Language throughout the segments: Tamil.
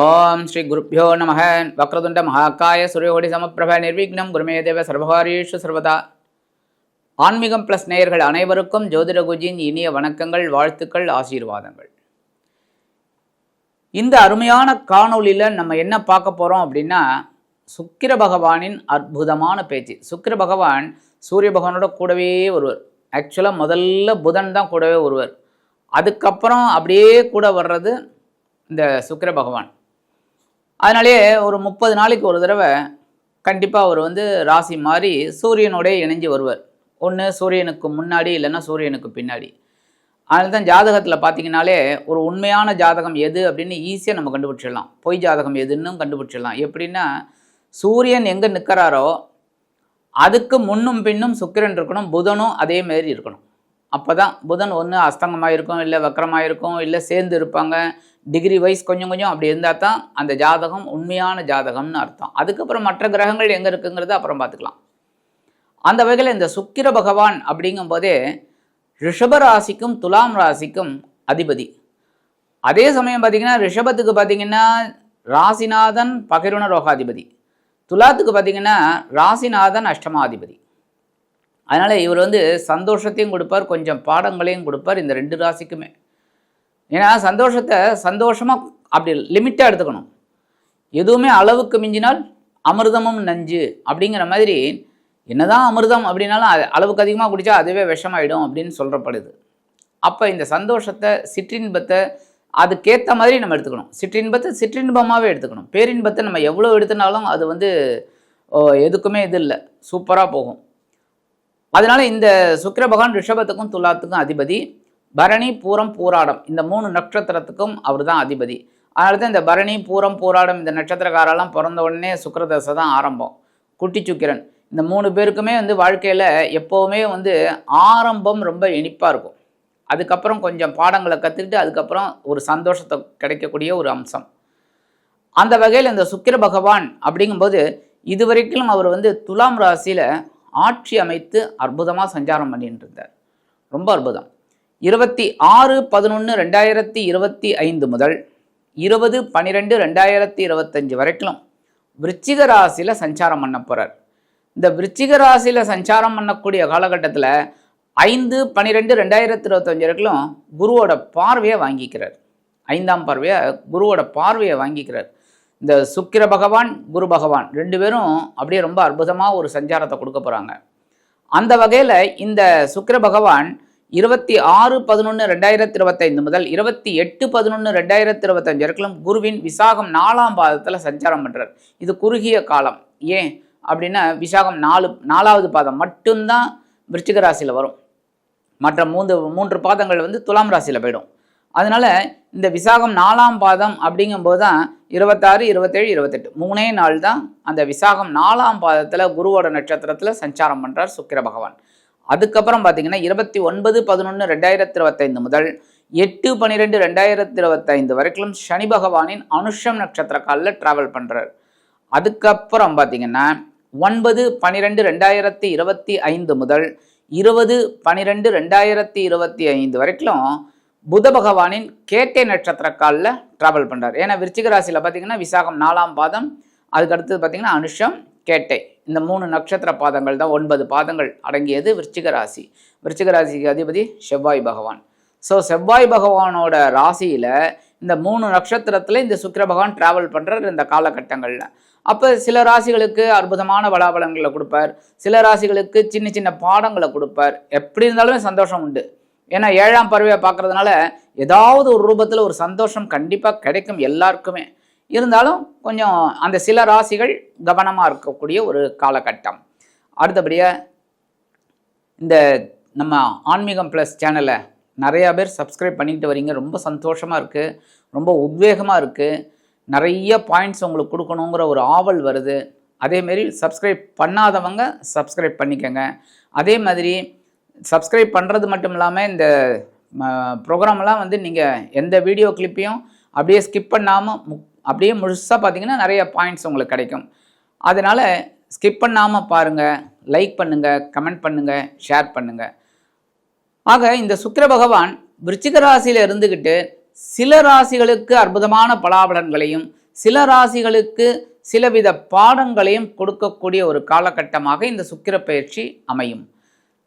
ஓம் ஸ்ரீ குருப்பியோ நம வக்ரதுண்ட மகாக்காய சூரியகோடி சமப்பிரப நிர்விக்னம். குருமே தேவ சர்வதா. ஆன்மீகம் ப்ளஸ் நேயர்கள் அனைவருக்கும் ஜோதிடகுஜியின் இனிய வணக்கங்கள் வாழ்த்துக்கள் ஆசீர்வாதங்கள். இந்த அருமையான காணொளியில் நம்ம என்ன பார்க்க போகிறோம் அப்படின்னா சுக்கிர பகவானின் அற்புதமான பேச்சு. சுக்கிர பகவான் சூரிய பகவானோட கூடவே ஒருவர். ஆக்சுவலாக முதல்ல புதன் தான் கூடவே ஒருவர். அதுக்கப்புறம் அப்படியே கூட வர்றது இந்த சுக்கிர பகவான். அதனாலே ஒரு முப்பது நாளைக்கு ஒரு தடவை கண்டிப்பாக அவர் வந்து ராசி மாறி சூரியனோடே இணைஞ்சு வருவார். ஒன்று சூரியனுக்கு முன்னாடி இல்லைன்னா சூரியனுக்கு பின்னாடி. அதனால தான் ஜாதகத்தில் பார்த்தீங்கன்னாலே ஒரு உண்மையான ஜாதகம் எது அப்படின்னு ஈஸியாக நம்ம கண்டுபிடிச்சிடலாம். பொய் ஜாதகம் எதுன்னு கண்டுபிடிச்சிடலாம். எப்படின்னா சூரியன் எங்கே நிற்கிறாரோ அதுக்கு முன்னும் பின்னும் சுக்கிரன் இருக்கணும் புதனும் அதே மாதிரி இருக்கணும். அப்போ தான் புதன் ஒன்று அஸ்தங்கமாக இருக்கும் இல்லை வக்கரமாக இருக்கும் இல்லை சேர்ந்து இருப்பாங்க டிகிரி வைஸ் கொஞ்சம் கொஞ்சம் அப்படி இருந்தால் தான் அந்த ஜாதகம் உண்மையான ஜாதகம்னு அர்த்தம். அதுக்கப்புறம் மற்ற கிரகங்கள் எங்கே இருக்குங்கிறத அப்புறம் பார்த்துக்கலாம். அந்த வகையில் இந்த சுக்கிர பகவான் அப்படிங்கும்போதே ரிஷப ராசிக்கும் துலாம் ராசிக்கும் அதிபதி. அதே சமயம் பார்த்திங்கன்னா ரிஷபத்துக்கு பார்த்தீங்கன்னா ராசிநாதன் பகிர்வன ரோகாதிபதி. துலாத்துக்கு பார்த்தீங்கன்னா ராசிநாதன் அஷ்டமாதிபதி. அதனால் இவர் வந்து சந்தோஷத்தையும் கொடுப்பார் கொஞ்சம் பாடங்களையும் கொடுப்பார் இந்த ரெண்டு ராசிக்குமே. ஏன்னா சந்தோஷத்தை சந்தோஷமாக அப்படி லிமிட்டாக எடுத்துக்கணும். எதுவுமே அளவுக்கு மிஞ்சினால் அமிர்தமும் நஞ்சு அப்படிங்கிற மாதிரி என்னதான் அமிர்தம் அப்படின்னாலும் அது அளவுக்கு அதிகமாக குடித்தா அதுவே விஷமாயிடும் அப்படின்னு சொல்கிறப்படுது அப்போ இந்த சந்தோஷத்தை சிற்றின்பத்தை அதுக்கேற்ற மாதிரி நம்ம எடுத்துக்கணும். சிற்றின்பத்தை சிற்றின்பமாகவே எடுத்துக்கணும். பேரின்பத்தை நம்ம எவ்வளோ எடுத்துனாலும் அது வந்து எதுக்குமே இது இல்லை. சூப்பராக போகும். அதனால இந்த சுக்கிர பகவான் ரிஷபத்துக்கும் துலாத்துக்கும் அதிபதி. பரணி பூரம் பூராடம். இந்த மூணு நட்சத்திரத்துக்கும் அவர் தான் அதிபதி. அதனால தான் இந்த பரணி பூரம் பூராடம் இந்த நட்சத்திரக்காரெல்லாம் பிறந்த உடனே சுக்கரதசை தான் ஆரம்பம். குட்டி சுக்கிரன். இந்த மூணு பேருக்குமே வந்து வாழ்க்கையில் எப்போவுமே வந்து ஆரம்பம் ரொம்ப இனிப்பாக இருக்கும். அதுக்கப்புறம் கொஞ்சம் பாடங்களை கற்றுக்கிட்டு அதுக்கப்புறம் ஒரு சந்தோஷத்தை கிடைக்கக்கூடிய ஒரு அம்சம். அந்த வகையில் இந்த சுக்கிர பகவான் அப்படிங்கும்போது இதுவரைக்கும் அவர் வந்து துலாம் ராசியில் ஆட்சி அமைத்து அற்புதமாக சஞ்சாரம் பண்ணிட்டு இருந்தார். ரொம்ப அற்புதம். இருபத்தி ஆறு பதினொன்று ரெண்டாயிரத்தி இருபத்தி ஐந்து முதல் இருபது பன்னிரெண்டு ரெண்டாயிரத்தி இருபத்தஞ்சு வரைக்கும் விருச்சிக ராசியில் சஞ்சாரம் பண்ண போகிறார் இந்த விருச்சிக ராசியில் சஞ்சாரம் பண்ணக்கூடிய காலகட்டத்தில் ஐந்து பன்னிரெண்டு ரெண்டாயிரத்தி இருபத்தஞ்சு வரைக்கும் குருவோட பார்வையை வாங்கிக்கிறார். ஐந்தாம் பார்வையை? குருவோட பார்வையை வாங்கிக்கிறார். இந்த சுக்கிர பகவான் குரு பகவான் ரெண்டு பேரும் அப்படியே ரொம்ப அற்புதமாக ஒரு சஞ்சாரத்தை கொடுக்க போகிறாங்க அந்த வகையில் இந்த சுக்கிர பகவான் இருபத்தி ஆறு பதினொன்று ரெண்டாயிரத்தி இருபத்தைந்து முதல் இருபத்தி எட்டு பதினொன்று ரெண்டாயிரத்தி இருபத்தஞ்சு வரைக்கும் குருவின் விசாகம் நாலாம் பாதத்தில் சஞ்சாரம் பண்ணுறார் இது குறுகிய காலம். ஏன் அப்படின்னா விசாகம் நாலு நாலாவது பாதம் மட்டும்தான் விருச்சிக ராசியில் வரும். மற்ற மூன்று மூன்று பாதங்கள் வந்து துலாம் ராசியில் போயிடும். அதனால் இந்த விசாகம் நாலாம் பாதம் அப்படிங்கும்போது தான் இருபத்தாறு இருபத்தேழு இருபத்தெட்டு. மூணே நாள் தான் அந்த விசாகம் நாலாம் பாதத்தில் குருவோட நட்சத்திரத்தில் சஞ்சாரம் பண்ணுறார் சுக்கிர பகவான். அதுக்கப்புறம் பார்த்தீங்கன்னா இருபத்தி ஒன்பது பதினொன்று ரெண்டாயிரத்தி இருபத்தைந்து முதல் எட்டு பன்னிரெண்டு ரெண்டாயிரத்தி இருபத்தைந்து வரைக்கும் சனி பகவானின் அனுஷம் நட்சத்திர காலில் ட்ராவல் பண்ணுறார் அதுக்கப்புறம் பார்த்தீங்கன்னா ஒன்பது பன்னிரெண்டு ரெண்டாயிரத்தி இருபத்தி ஐந்து முதல் இருபது பன்னிரெண்டு ரெண்டாயிரத்தி இருபத்தி ஐந்து வரைக்கும் புத பகவானின் கேட்டை நட்சத்திர காலில் ட்ராவல் பண்ணுறார் ஏன்னா விருச்சிக ராசியில் பார்த்தீங்கன்னா விசாகம் நாலாம் பாதம் அதுக்கு அடுத்தது பார்த்தீங்கன்னா அனுஷம் கேட்டை. இந்த மூணு நட்சத்திர பாதங்கள் தான் ஒன்பது பாதங்கள் அடங்கியது விருச்சிக ராசி. விருச்சிக ராசிக்கு அதிபதி செவ்வாய் பகவான். ஸோ செவ்வாய் பகவானோட ராசியில் இந்த மூணு நட்சத்திரத்தில் இந்த சுக்கிர பகவான் ட்ராவல் பண்ணுறார் இந்த காலகட்டங்களில். அப்போ சில ராசிகளுக்கு அற்புதமான பலாபலங்களை கொடுப்பார். சில ராசிகளுக்கு சின்ன சின்ன பாடங்களை கொடுப்பார். எப்படி இருந்தாலுமே சந்தோஷம் உண்டு. ஏன்னா ஏழாம் பறவையை பார்க்கறதுனால ஏதாவது ஒரு ரூபத்தில் ஒரு சந்தோஷம் கண்டிப்பாக கிடைக்கும் எல்லாருக்குமே. இருந்தாலும் கொஞ்சம் அந்த சில ராசிகள் கவனமாக இருக்கக்கூடிய ஒரு காலகட்டம். அடுத்தபடியாக இந்த நம்ம ஆன்மீகம் ப்ளஸ் சேனலை நிறையா பேர் சப்ஸ்கிரைப் பண்ணிக்கிட்டு வரீங்க. ரொம்ப சந்தோஷமாக இருக்குது ரொம்ப உத்வேகமாக இருக்குது நிறைய பாயிண்ட்ஸ் உங்களுக்கு கொடுக்கணுங்கிற ஒரு ஆவல் வருது. அதேமாரி சப்ஸ்கிரைப் பண்ணாதவங்க சப்ஸ்கிரைப் பண்ணிக்கோங்க. அதே மாதிரி சப்ஸ்கிரைப் பண்ணுறது மட்டும் இல்லாமல் இந்த ப்ரோக்ராம்லாம் வந்து நீங்கள் எந்த வீடியோ கிளிப்பையும் அப்படியே ஸ்கிப் பண்ணாமல் அப்படியே முழுசாக பார்த்தீங்கன்னா நிறைய பாயிண்ட்ஸ் உங்களுக்கு கிடைக்கும். அதனால் ஸ்கிப் பண்ணாமல் பாருங்கள் லைக் பண்ணுங்கள் கமெண்ட் பண்ணுங்கள் ஷேர் பண்ணுங்கள் ஆக இந்த சுக்கர பகவான் விருச்சிக ராசியில் இருந்துக்கிட்டு சில ராசிகளுக்கு அற்புதமான பலாபலன்களையும் சில ராசிகளுக்கு சிலவித பாடங்களையும் கொடுக்கக்கூடிய ஒரு காலகட்டமாக இந்த சுக்கிர பயிற்சி அமையும்.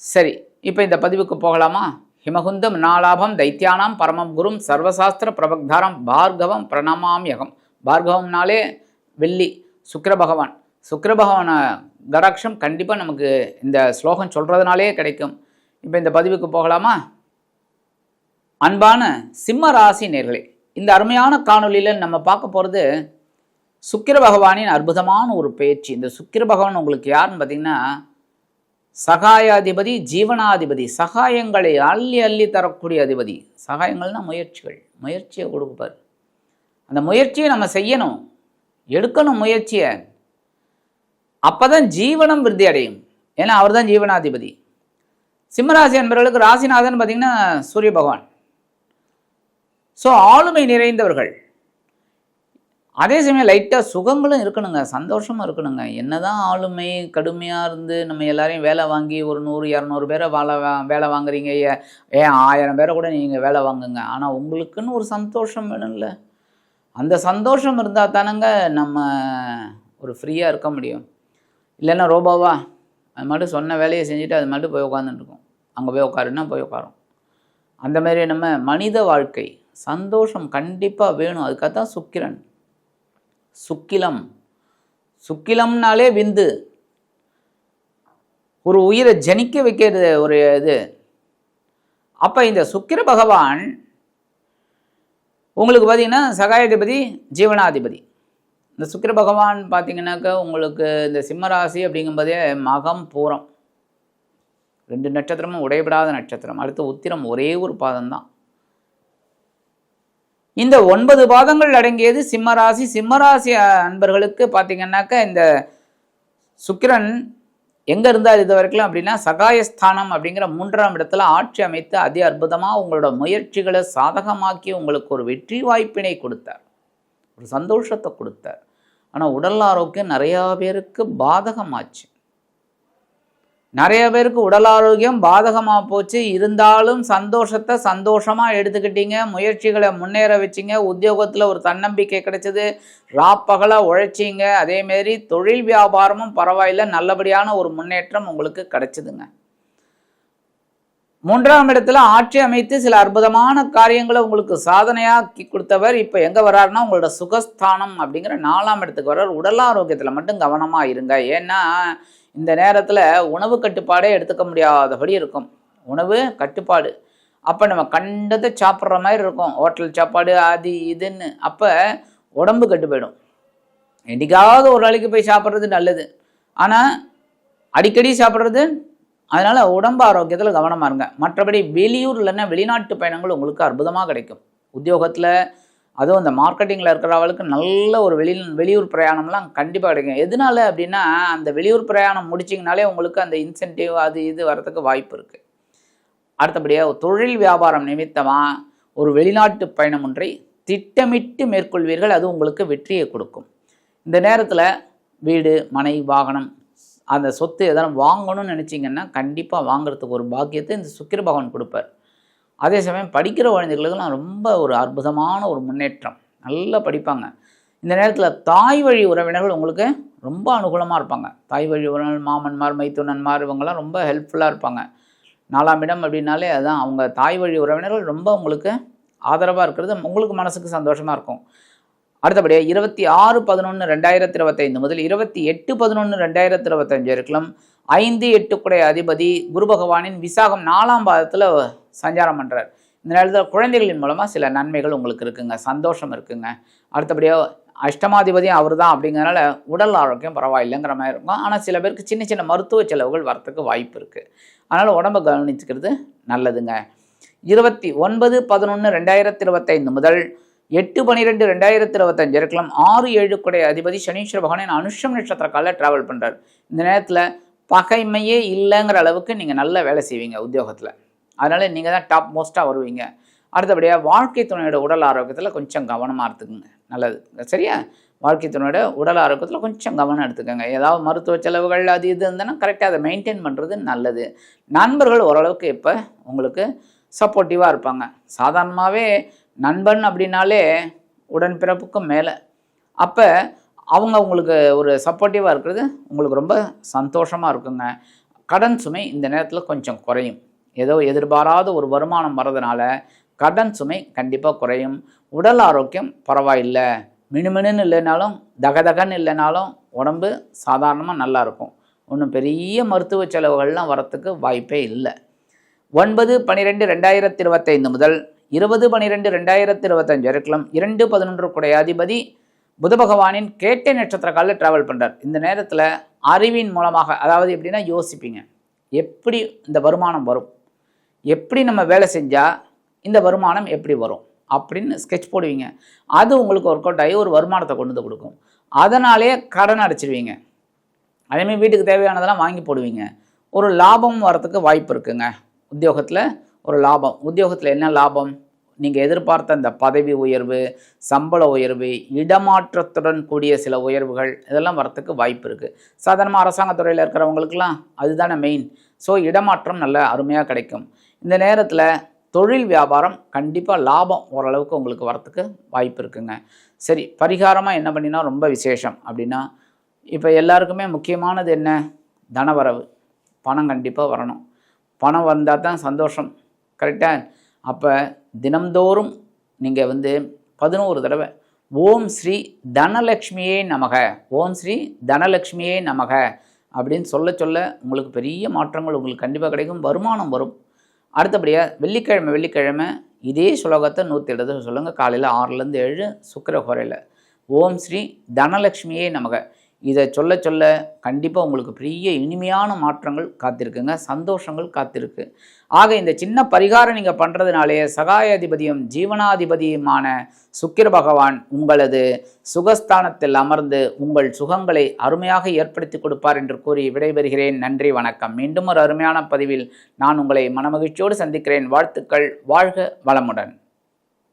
சரி இப்போ இந்த பதிவுக்கு போகலாமா? ஹிமகுந்தம் நாலாபம் தைத்தியானாம் பரமம் குரும் சர்வசாஸ்திர பிரபக்தாரம் பார்கவம் பிரணமாமியகம். பார்கவம்னாலே வெள்ளி சுக்கர பகவான். சுக்கர பகவான கடாட்சம் கண்டிப்பாக நமக்கு இந்த ஸ்லோகம் சொல்கிறதுனாலே கிடைக்கும். இப்போ இந்த பதிவுக்கு போகலாமா? அன்பான சிம்ம ராசி நேர்களே இந்த அருமையான காணொளியில் நம்ம பார்க்க போகிறது சுக்கிர பகவானின் அற்புதமான ஒரு பேச்சு. இந்த சுக்கிர பகவான் உங்களுக்கு யாருன்னு பார்த்தீங்கன்னா சகாயாதிபதி ஜீவனாதிபதி சகாயங்களை அள்ளி அள்ளி தரக்கூடிய அதிபதி. சகாயங்கள்னா முயற்சிகள். முயற்சியை கொடுப்பார். அந்த முயற்சியை நம்ம செய்யணும். எடுக்கணும் முயற்சியை. அப்பதான் ஜீவனம் விருத்தி அடையும். ஏன்னா அவர் தான் ஜீவனாதிபதி. சிம்மராசி என்பவர்களுக்கு ராசிநாதன் பார்த்திங்கன்னா சூரிய பகவான். ஸோ ஆளுமை நிறைந்தவர்கள். அதே சமயம் லைட்டாக சுகங்களும் இருக்கணுங்க சந்தோஷமும் இருக்கணுங்க. என்னதான் ஆளுமை கடுமையாக இருந்து நம்ம எல்லாரையும் வேலை வாங்கி ஒரு நூறு இரநூறு பேரை வேலை வா வேலை வாங்குறீங்க. ஏ- ஏன் ஆயிரம் பேரை கூட நீங்கள் வேலை வாங்குங்க. ஆனால் உங்களுக்குன்னு ஒரு சந்தோஷம் வேணும்ல. அந்த சந்தோஷம் இருந்தால் தானங்க நம்ம ஒரு ஃப்ரீயாக இருக்க முடியும். இல்லைன்னா ரோபோவா அது மட்டும் சொன்ன வேலையை செஞ்சுட்டு அது மட்டும் போய் உட்காந்துருக்கும் அங்கே போய் உட்காருன்னா போய் உட்காரும் அந்த மாதிரி நம்ம மனித வாழ்க்கை சந்தோஷம் கண்டிப்பாக வேணும். அதுக்காக தான் சுக்கிரன் சுக்கிலம். சுக்கிலம்னாலே விந்து. ஒரு உயிரை ஜனிக்க வைக்கிறது ஒரு இது. அப்போ இந்த சுக்கிர பகவான் உங்களுக்கு பார்த்தீங்கன்னா சகாயாதிபதி ஜீவனாதிபதி. இந்த சுக்கிர பகவான் பார்த்தீங்கன்னாக்கா உங்களுக்கு இந்த சிம்மராசி அப்படிங்கும்போதே மகம் பூரம். ரெண்டு நட்சத்திரமும் உடைபடாத நட்சத்திரம். அடுத்து உத்திரம் ஒரே ஒரு பாதம் தான் இந்த ஒன்பது பாதங்கள் அடங்கியது சிம்மராசி. சிம்மராசி அன்பர்களுக்கு பார்த்தீங்கன்னாக்கா இந்த சுக்கிரன் எங்கே இருந்தார் இது வரைக்கும் அப்படின்னா சகாயஸ்தானம் அப்படிங்கிற மூன்றாம் இடத்துல ஆட்சி அமைத்து அதி அற்புதமாக உங்களோட முயற்சிகளை சாதகமாக்கி உங்களுக்கு ஒரு வெற்றி வாய்ப்பினை கொடுத்தார். ஒரு சந்தோஷத்தை கொடுத்தார். ஆனால் உடல் ஆரோக்கியம் நிறையா பேருக்கு பாதகமாச்சு. நிறைய பேருக்கு உடல் ஆரோக்கியம் பாதகமாக போச்சு. இருந்தாலும் சந்தோஷத்தை சந்தோஷமாக எடுத்துக்கிட்டீங்க. முயற்சிகளை முன்னேற வச்சிங்க. உத்தியோகத்தில் ஒரு தன்னம்பிக்கை கிடைச்சது. ராப்பகலாக உழைச்சிங்க. அதேமாரி தொழில் வியாபாரமும் பரவாயில்ல. நல்லபடியான ஒரு முன்னேற்றம் உங்களுக்கு கிடைச்சிதுங்க. மூன்றாம் இடத்துல ஆட்சி அமைத்து சில அற்புதமான காரியங்களை உங்களுக்கு சாதனையாக்கி கொடுத்தவர் இப்போ எங்கே வர்றாருன்னா உங்களோட சுகஸ்தானம் அப்படிங்கிற நாலாம் இடத்துக்கு வர்றார். உடல் ஆரோக்கியத்தில் மட்டும் கவனமாக இருங்க. ஏன்னா இந்த நேரத்தில் உணவு கட்டுப்பாடே எடுத்துக்க முடியாதபடி இருக்கும். உணவு கட்டுப்பாடு. அப்போ நம்ம கண்டதை சாப்பிட்ற மாதிரி இருக்கும். ஹோட்டல் சாப்பாடு அது இதுன்னு. அப்போ உடம்பு கெட்டு போயிடும். என்றைக்காவது ஒரு நாளைக்கு போய் சாப்பிட்றது நல்லது. ஆனால் அடிக்கடி சாப்பிட்றது அதனால் உடம்பு ஆரோக்கியத்தில் கவனமாக இருங்க. மற்றபடி வெளியூர் இல்லைன்னா வெளிநாட்டு பயணங்கள் உங்களுக்கு அற்புதமாக கிடைக்கும். உத்தியோகத்தில் அதுவும் அந்த மார்க்கெட்டிங்கில் இருக்கிறவளுக்கு நல்ல ஒரு வெளி வெளியூர் பிரயாணம்லாம் கண்டிப்பாக கிடைக்கும் எதனால அப்படின்னா அந்த வெளியூர் பிரயாணம் முடிச்சிங்கனாலே உங்களுக்கு அந்த இன்சென்டிவ் அது இது வரதுக்கு வாய்ப்பு இருக்குது அடுத்தபடியாக தொழில் வியாபாரம் நிமித்தமாக ஒரு வெளிநாட்டு பயணம் ஒன்றை திட்டமிட்டு மேற்கொள்வீர்கள். அது உங்களுக்கு வெற்றியை கொடுக்கும். இந்த நேரத்தில் வீடு மனை வாகனம் அந்த சொத்து எதனா வாங்கணும்னு நினச்சிங்கன்னா கண்டிப்பாக வாங்குறதுக்கு ஒரு பாக்கியத்தை இந்த சுக்கிர பகவான் கொடுப்பார். அதே சமயம் படிக்கிற குழந்தைகளுக்கெல்லாம் ரொம்ப ஒரு அற்புதமான ஒரு முன்னேற்றம். நல்லா படிப்பாங்க. இந்த நேரத்தில் தாய் வழி உறவினர்கள் உங்களுக்கு ரொம்ப அனுகூலமாக இருப்பாங்க. தாய் வழி உறவினர் மாமன்மார் மைத்துனன்மார் இவங்கெல்லாம் ரொம்ப ஹெல்ப்ஃபுல்லாக இருப்பாங்க. நாலாம் இடம் அப்படின்னாலே அதுதான் அவங்க தாய் வழி உறவினர்கள் ரொம்ப உங்களுக்கு ஆதரவாக இருக்கிறது. உங்களுக்கு மனசுக்கு சந்தோஷமாக இருக்கும். அடுத்தபடியாக இருபத்தி ஆறு பதினொன்று ரெண்டாயிரத்தி இருபத்தைந்து முதல் இருபத்தி எட்டு பதினொன்று ரெண்டாயிரத்தி இருபத்தஞ்சு இருக்கலாம் ஐந்து எட்டுக்குடைய அதிபதி குரு பகவானின் விசாகம் நாலாம் பாதத்தில் சஞ்சாரம் பண்ணுறார் இந்த நேரத்தில் குழந்தைகளின் மூலமாக சில நன்மைகள் உங்களுக்கு இருக்குங்க சந்தோஷம் இருக்குங்க. அடுத்தபடியாக அஷ்டமாதிபதியும் அவர் தான் அப்படிங்கிறனால உடல் ஆரோக்கியம் பரவாயில்லைங்கிற மாதிரி இருக்கும். ஆனால் சில பேருக்கு சின்ன சின்ன மருத்துவ செலவுகள் வரத்துக்கு வாய்ப்பு இருக்குது அதனால் உடம்பை கவனிச்சுக்கிறது நல்லதுங்க. இருபத்தி ஒன்பது பதினொன்று ரெண்டாயிரத்தி இருபத்தைந்து முதல் எட்டு பன்னிரெண்டு ரெண்டாயிரத்தி இருபத்தஞ்சு இருக்கலாம். ஆறு ஏழு குடைய அதிபதி சனீஸ்வர பகவானின் அனுஷம் நட்சத்திர காலில் ட்ராவல் பண்ணுறார் இந்த நேரத்தில் பகைமையே இல்லைங்கிற அளவுக்கு நீங்கள் நல்ல வேலை செய்வீங்க உத்தியோகத்தில். அதனால் நீங்கள் தான் டாப் மோஸ்ட்டாக வருவீங்க. அடுத்தபடியாக வாழ்க்கை துணையோட உடல் ஆரோக்கியத்தில் கொஞ்சம் கவனமாக எடுத்துக்கோங்க நல்லது. சரியா? வாழ்க்கை துணையோட உடல் ஆரோக்கியத்தில் கொஞ்சம் கவனம் எடுத்துக்கோங்க. ஏதாவது மருத்துவ செலவுகள் அது இது இருந்ததுன்னா கரெக்டாக அதை மெயின்டைன் பண்ணுறது நல்லது. நண்பர்கள் ஓரளவுக்கு இப்போ உங்களுக்கு சப்போர்ட்டிவாக இருப்பாங்க. சாதாரணமாகவே நண்பன் அப்படின்னாலே உடன்பிறப்புக்கும் மேலே. அப்போ அவங்க உங்களுக்கு ஒரு சப்போர்ட்டிவாக இருக்கிறது உங்களுக்கு ரொம்ப சந்தோஷமாக இருக்குங்க. கடன் சுமை இந்த நேரத்தில் கொஞ்சம் குறையும். ஏதோ எதிர்பாராத ஒரு வருமானம் வர்றதுனால கடன் சுமை கண்டிப்பாக குறையும். உடல் ஆரோக்கியம் பரவாயில்லை. மினுமினுன்னு இல்லைனாலும் தகதகன்னு இல்லைனாலும் உடம்பு சாதாரணமாக நல்லா இருக்கும். ஒன்றும் பெரிய மருத்துவ செலவுகள்லாம் வரத்துக்கு வாய்ப்பே இல்லை. ஒன்பது பன்னிரெண்டு ரெண்டாயிரத்தி இருபத்தைந்து முதல் இருபது பனிரெண்டு ரெண்டாயிரத்தி இருபத்தஞ்சு வரைக்கும் இரண்டு பதினொன்று குடைய அதிபதி புத பகவானின் கேட்டை நட்சத்திர காலில் ட்ராவல் பண்ணுறார் இந்த நேரத்தில் அறிவின் மூலமாக அதாவது எப்படின்னா யோசிப்பீங்க. எப்படி இந்த வருமானம் வரும்? எப்படி நம்ம வேலை செஞ்சால் இந்த வருமானம் எப்படி வரும்? அப்படின்னு ஸ்கெட்ச் போடுவீங்க. அது உங்களுக்கு ஒர்க் அவுட் ஆகி ஒரு வருமானத்தை கொண்டு வந்து கொடுக்கும். அதனாலே கடன் அடைச்சிடுவீங்க அதேமாதிரி வீட்டுக்கு தேவையானதெல்லாம் வாங்கி போடுவீங்க. ஒரு லாபம் வரத்துக்கு வாய்ப்பு இருக்குங்க. உத்தியோகத்தில் ஒரு லாபம். உத்தியோகத்தில் என்ன லாபம்? நீங்கள் எதிர்பார்த்த அந்த பதவி உயர்வு சம்பள உயர்வு இடமாற்றத்துடன் கூடிய சில உயர்வுகள் இதெல்லாம் வரத்துக்கு வாய்ப்பு இருக்குது சாதாரணமாக அரசாங்கத்துறையில் இருக்கிறவங்களுக்கெல்லாம் அதுதானே மெயின் ஸோ இடமாற்றம் நல்ல அருமையாக கிடைக்கும். இந்த நேரத்தில் தொழில் வியாபாரம் கண்டிப்பாக லாபம் ஓரளவுக்கு உங்களுக்கு வரத்துக்கு வாய்ப்பு இருக்குங்க. சரி பரிகாரமாக என்ன பண்ணினா ரொம்ப விசேஷம் அப்படின்னா இப்போ எல்லாருக்குமே முக்கியமானது என்ன? தனவரவு. பணம் கண்டிப்பாக வரணும். பணம் வந்தால் தான் சந்தோஷம். கரெக்டாக அப்போ தினம்தோறும் நீங்கள் வந்து பதினோரு தடவை ஓம் ஸ்ரீ தனலக்ஷ்மியே நமக ஓம் ஸ்ரீ தனலக்ஷ்மியே நமக அப்படின்னு சொல்ல சொல்ல உங்களுக்கு பெரிய மாற்றங்கள் உங்களுக்கு கண்டிப்பாக கிடைக்கும் வருமானம் வரும். அடுத்தபடியாக வெள்ளிக்கிழமை வெள்ளிக்கிழமை இதே சுலோகத்தை நூற்றி எழுத சொல்லுங்கள் காலையில் ஆறுலேருந்து ஏழு சுக்கரஹோரையில் ஓம் ஸ்ரீ தனலக்ஷ்மியே நமக. இதை சொல்ல சொல்ல கண்டிப்பாக உங்களுக்கு பெரிய இனிமையான மாற்றங்கள் காத்திருக்குங்க சந்தோஷங்கள் காத்திருக்கு. ஆக இந்த சின்ன பரிகாரம் நீங்கள் பண்ணுறதுனாலே சகாயாதிபதியும் ஜீவனாதிபதியுமான சுக்கிர பகவான் உங்களது சுகஸ்தானத்தில் அமர்ந்து உங்கள் சுகங்களை அருமையாக ஏற்படுத்தி கொடுப்பார் என்று கூறி விடைபெறுகிறேன். நன்றி வணக்கம். மீண்டும் ஒரு அருமையான பதிவில் நான் உங்களை மனமகிழ்ச்சியோடு சந்திக்கிறேன். வாழ்த்துக்கள். வாழ்க வளமுடன்.